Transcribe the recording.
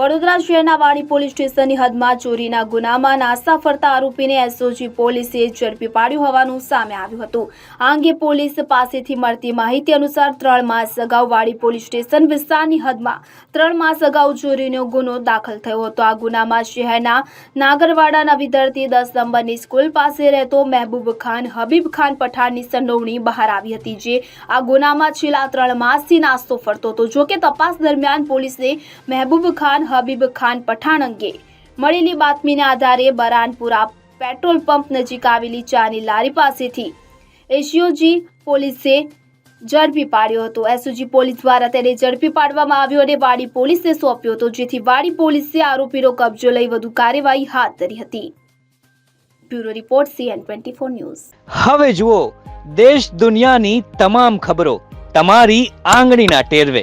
વડોદરા શહેરના વાણી પોલીસ સ્ટેશનની હદમાં ચોરીના ગુનામાં નાસ્તા ફરતા આરોપીને એસઓજી પોલીસે ઝડપી પાડ્યું હોવાનું સામે આવ્યું હતું. આ અંગે પોલીસ પાસેથી મળતી માહિતી અનુસાર ત્રણ માસ અગાઉ વાડી પોલીસ સ્ટેશન વિસ્તારની હદમાં ત્રણ માસ અગાઉ ચોરીનો ગુનો દાખલ થયો હતો. આ ગુનામાં શહેરના નાગરવાડાના વિદ્યાર્થી દસ નંબરની સ્કૂલ પાસે રહેતો મહેબૂબ ખાન, હબીબ ખાન પઠાણની સંડોવણી બહાર આવી હતી, જે આ ગુનામાં છેલ્લા ત્રણ માસથી નાસ્તો ફરતો હતો. જોકે તપાસ દરમિયાન પોલીસે મહેબૂબ ખાન હબીબ ખાન પઠાણ અંગે. મળેલી બાતમીને આધારે બરાનપુરા પેટ્રોલ પંપ નજીક આવેલી ચાની લારી પાસેથી એશિયોજી પોલીસે ઝડપી પાડ્યો હતો. એસયુજી પોલીસ દ્વારા તેને ઝડપી પાડવામાં આવ્યો અને વાડી પોલીસે સોંપ્યો હતો, જેથી વાડી પોલીસે આરોપીનો કબજો લઈ વધુ કાર્યવાહી હાથ ધરી હતી. Bureau report, CN twenty four news. હવે જુઓ, દેશ દુનિયાની તમામ ખબરો તમારી આંગળીના ટેરવે.